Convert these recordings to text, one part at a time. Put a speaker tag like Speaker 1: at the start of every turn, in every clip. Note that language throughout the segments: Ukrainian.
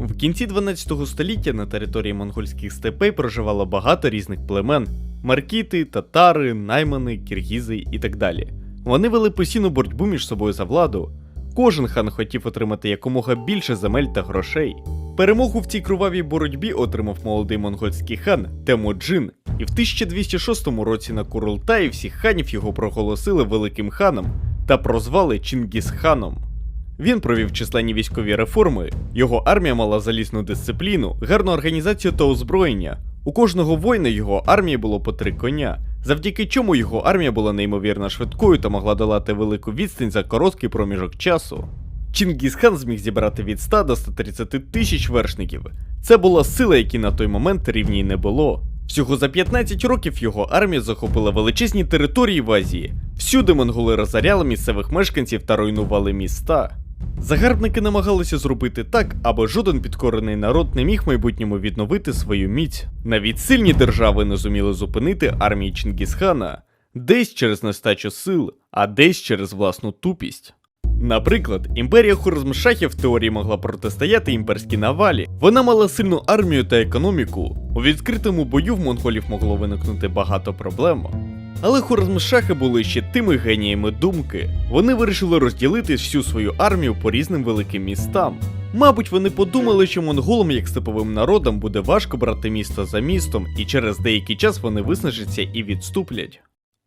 Speaker 1: В кінці 12 століття на території монгольських степей проживало багато різних племен: маркіти, татари, наймани, киргізи і так далі. Вони вели постійну боротьбу між собою за владу. Кожен хан хотів отримати якомога більше земель та грошей. Перемогу в цій кровавій боротьбі отримав молодий монгольський хан Темуджин, і в 1206 році на Курултаї всіх ханів його проголосили великим ханом та прозвали Чингісханом. Він провів численні військові реформи, його армія мала залізну дисципліну, гарну організацію та озброєння. У кожного воїна його армії було по три коня, завдяки чому його армія була неймовірно швидкою та могла долати велику відстань за короткий проміжок часу. Чингісхан зміг зібрати від 100 до 130 тисяч вершників. Це була сила, якій на той момент рівній не було. Всього за 15 років його армія захопила величезні території в Азії. Всюди монголи розоряли місцевих мешканців та руйнували міста. Загарбники намагалися зробити так, аби жоден підкорений народ не міг майбутньому відновити свою міць. Навіть сильні держави не зуміли зупинити армії Чингісхана, десь через нестачу сил, а десь через власну тупість. Наприклад, імперія Хорезмшахів в теорії могла протистояти імперській навалі. Вона мала сильну армію та економіку. У відкритому бою в монголів могло виникнути багато проблем. Але Хорезмшахи були ще тими геніями думки. Вони вирішили розділити всю свою армію по різним великим містам. Мабуть, вони подумали, що монголам, як степовим народам, буде важко брати місто за містом, і через деякий час вони виснажаться і відступлять.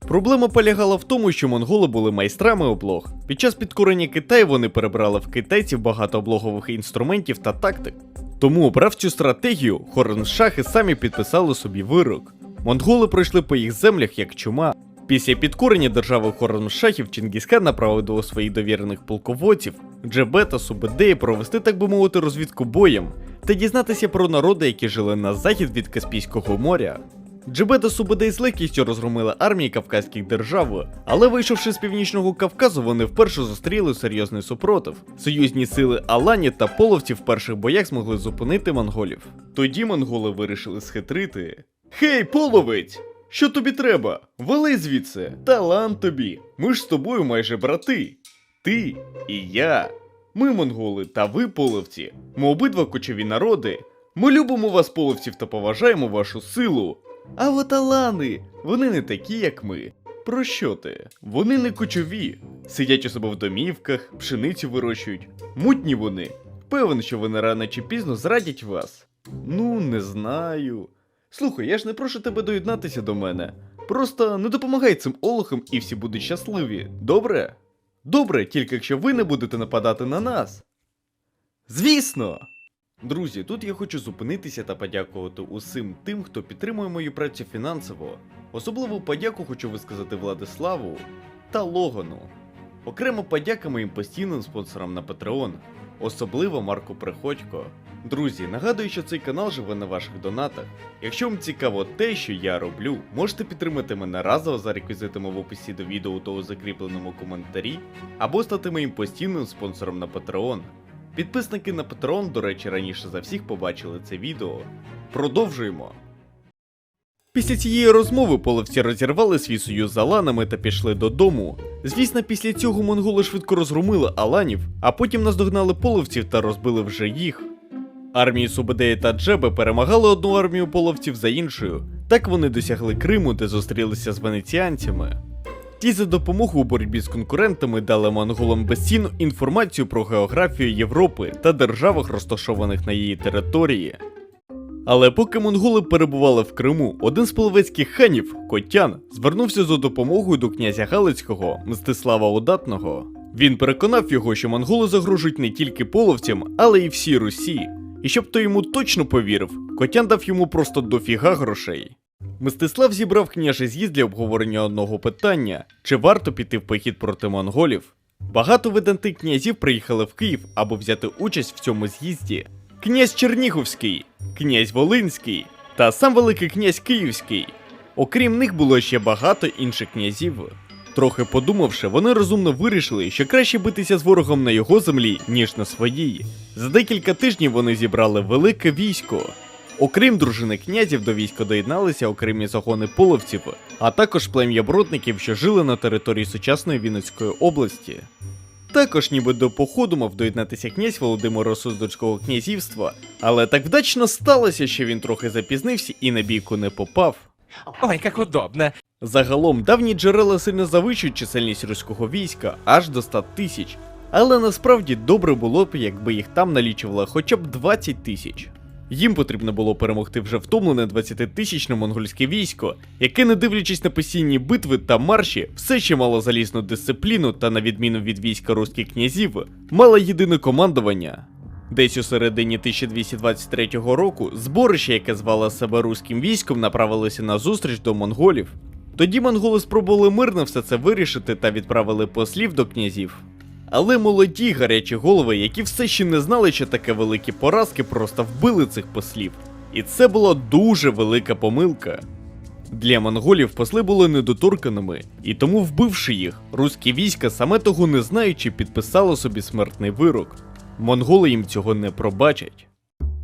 Speaker 1: Проблема полягала в тому, що монголи були майстрами облог. Під час підкорення Китаю вони перебрали в китайців багато облогових інструментів та тактик. Тому, обрав цю стратегію, хорншахи самі підписали собі вирок. Монголи пройшли по їх землях як чума. Після підкорення держави хорншахів Чингісхан направив до своїх довірених полководців Джебе та Субедеї провести, так би мовити, розвідку боєм та дізнатися про народи, які жили на захід від Каспійського моря. Джебе та Субедей з легкістю розгромили армії кавказьких держав, але вийшовши з північного Кавказу, вони вперше зустріли серйозний супротив. Союзні сили Алані та половці в перших боях змогли зупинити монголів. Тоді монголи вирішили схитрити. Хей, половець! Що тобі треба? Вали звідси! Талант тобі! Ми ж з тобою майже брати. Ти і я. Ми монголи та ви половці. Ми обидва кочові народи. Ми любимо вас, половців, та поважаємо вашу силу. А от алани, вони не такі, як ми. Про що ти? Вони не кочові. Сидять у себе в домівках, пшеницю вирощують. Мутні вони. Певен, що вони рано чи пізно зрадять вас. Ну, не знаю. Слухай, я ж не прошу тебе доєднатися до мене. Просто не допомагай цим олухам і всі будуть щасливі. Добре? Добре, тільки якщо ви не будете нападати на нас. Звісно! Друзі, тут я хочу зупинитися та подякувати усім тим, хто підтримує мою працю фінансово. Особливу подяку хочу висказати Владиславу та Логану. Окремо подяка моїм постійним спонсорам на Patreon, особливо Марку Приходько. Друзі, нагадую, що цей канал живе на ваших донатах. Якщо вам цікаво те, що я роблю, можете підтримати мене разово за реквізитами в описі до відео та у закріпленому коментарі, або стати моїм постійним спонсором на Patreon. Підписники на Patreon, до речі, раніше за всіх побачили це відео. Продовжуємо. Після цієї розмови половці розірвали свій союз з Аланами та пішли додому. Звісно, після цього монголи швидко розгромили Аланів, а потім наздогнали половців та розбили вже їх. Армії Субедеї та Джеби перемагали одну армію половців за іншою. Так вони досягли Криму, де зустрілися з венеціанцями. Ті за допомогою у боротьбі з конкурентами дали монголам безцінну інформацію про географію Європи та державах, розташованих на її території. Але поки монголи перебували в Криму, один з половецьких ханів, Котян, звернувся за допомогою до князя Галицького Мстислава Удатного. Він переконав його, що монголи загрожують не тільки половцям, але й всій Русі. І щоб той йому точно повірив, Котян дав йому просто дофіга грошей. Мстислав зібрав княжий з'їзд для обговорення одного питання: чи варто піти в похід проти монголів? Багато видантих князів приїхали в Київ, аби взяти участь в цьому з'їзді. Князь Черніговський, князь Волинський та сам Великий князь Київський. Окрім них було ще багато інших князів. Трохи подумавши, вони розумно вирішили, що краще битися з ворогом на його землі, ніж на своїй. За декілька тижнів вони зібрали велике військо. Окрім дружини князів, до війська доєдналися окремі загони половців, а також плем'я бродників, що жили на території сучасної Вінницької області. Також ніби до походу мав доєднатися князь Володимира Суздальського князівства, але так вдачно сталося, що він трохи запізнився і на бійку не попав.
Speaker 2: Ой, как удобно.
Speaker 1: Загалом давні джерела сильно завищують чисельність руського війська аж до 100 тисяч, але насправді добре було б, якби їх там налічувало хоча б 20 тисяч. Їм потрібно було перемогти вже втомлене 20-тисячне монгольське військо, яке, не дивлячись на постійні битви та марші, все ще мало залізну дисципліну та, на відміну від війська руських князів, мало єдине командування. Десь у середині 1223 року зборище, яке звало себе руським військом, направилося на зустріч до монголів. Тоді монголи спробували мирно все це вирішити та відправили послів до князів. Але молоді гарячі голови, які все ще не знали, що таке великі поразки, просто вбили цих послів. І це була дуже велика помилка. Для монголів посли були недоторканими, і тому, вбивши їх, руські війська, саме того не знаючи, підписало собі смертний вирок. Монголи їм цього не пробачать.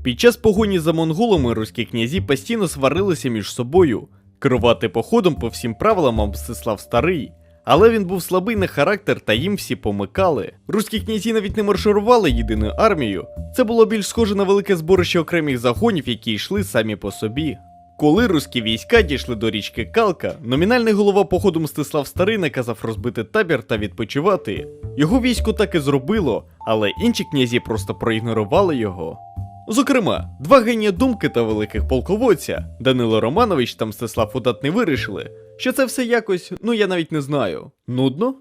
Speaker 1: Під час погоні за монголами руські князі постійно сварилися між собою. Керувати походом по всім правилам Мстислав Старий, але він був слабий на характер та їм всі помикали. Руські князі навіть не марширували єдиною армією. Це було більш схоже на велике зборище окремих загонів, які йшли самі по собі. Коли руські війська дійшли до річки Калка, номінальний голова походу Мстислав Старий наказав розбити табір та відпочивати. Його військо так і зробило, але інші князі просто проігнорували його. Зокрема, два генія думки та великих полководця Данило Романович та Мстислав Удатний вирішили, що це все якось, ну я навіть не знаю, нудно.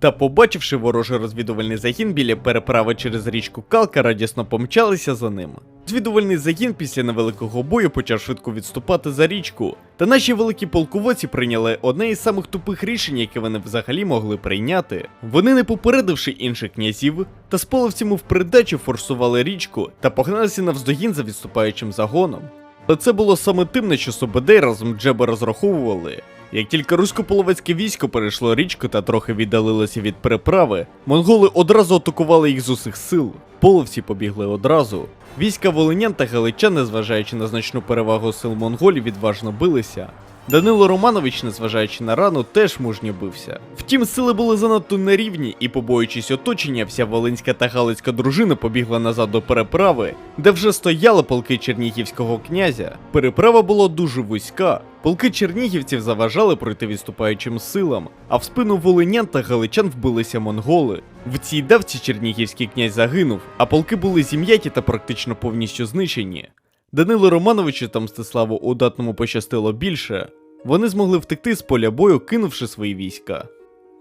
Speaker 1: Та побачивши ворожий розвідувальний загін біля переправи через річку Калка, радісно помчалися за ним. Розвідувальний загін після невеликого бою почав швидко відступати за річку, та наші великі полководці прийняли одне із самих тупих рішень, яке вони взагалі могли прийняти. Вони, не попередивши інших князів, та з половцями в придачу форсували річку та погналися навздогін за відступаючим загоном. Але це було саме тим, на що Собедей разом Джеба розраховували. Як тільки русько-половецьке військо перейшло річку та трохи віддалилося від переправи, монголи одразу атакували їх з усіх сил. Половці побігли одразу. Війська волинян та галичан, незважаючи на значну перевагу сил монголів, відважно билися. Данило Романович, незважаючи на рану, теж мужньо бився. Втім, сили були занадто нерівні, і, побоюючись оточення, вся волинська та галицька дружина побігла назад до переправи, де вже стояли полки чернігівського князя. Переправа була дуже вузька. Полки чернігівців заважали пройти відступаючим силам, а в спину волинян та галичан вбилися монголи. В цій давці чернігівський князь загинув, а полки були зім'яті та практично повністю знищені. Данилу Романовичу та Мстиславу Удатному пощастило більше. Вони змогли втекти з поля бою, кинувши свої війська.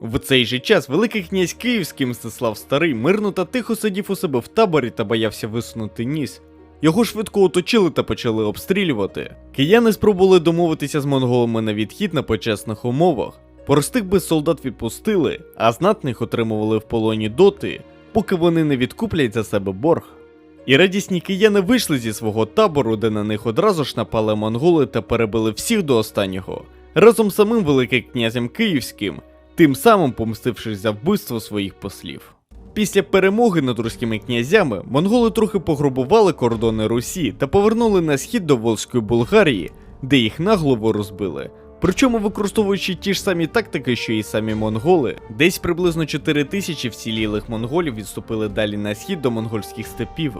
Speaker 1: В цей же час Великий князь Київський Мстислав Старий мирно та тихо сидів у себе в таборі та боявся висунути ніс. Його швидко оточили та почали обстрілювати. Кияни спробували домовитися з монголами на відхід на почесних умовах. Простих би солдат відпустили, а знатних отримували в полоні доти, поки вони не відкуплять за себе борг. І радісні кияни вийшли зі свого табору, де на них одразу ж напали монголи та перебили всіх до останнього, разом з самим Великим князем Київським, тим самим помстившись за вбивство своїх послів. Після перемоги над руськими князями монголи трохи пограбували кордони Русі та повернули на схід до Волзької Болгарії, де їх нагло розбили. Причому використовуючи ті ж самі тактики, що і самі монголи, десь приблизно 4 тисячі вцілілих монголів відступили далі на схід до монгольських степів.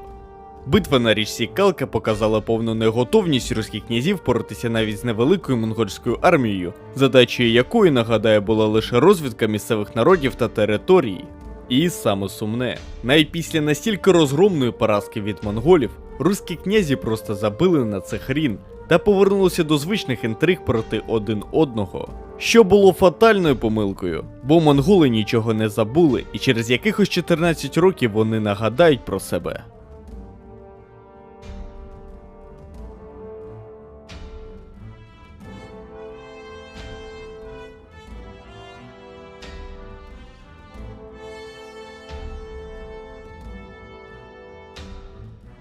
Speaker 1: Битва на річці Калка показала повну неготовність руських князів боротися навіть з невеликою монгольською армією, задачею якої, нагадаю, була лише розвідка місцевих народів та територій. І саме сумне, навіть після настільки розгромної поразки від монголів, руські князі просто забили на це хрін та повернулися до звичних інтриг проти один одного. Що було фатальною помилкою, бо монголи нічого не забули, і через якихось 14 років вони нагадають про себе.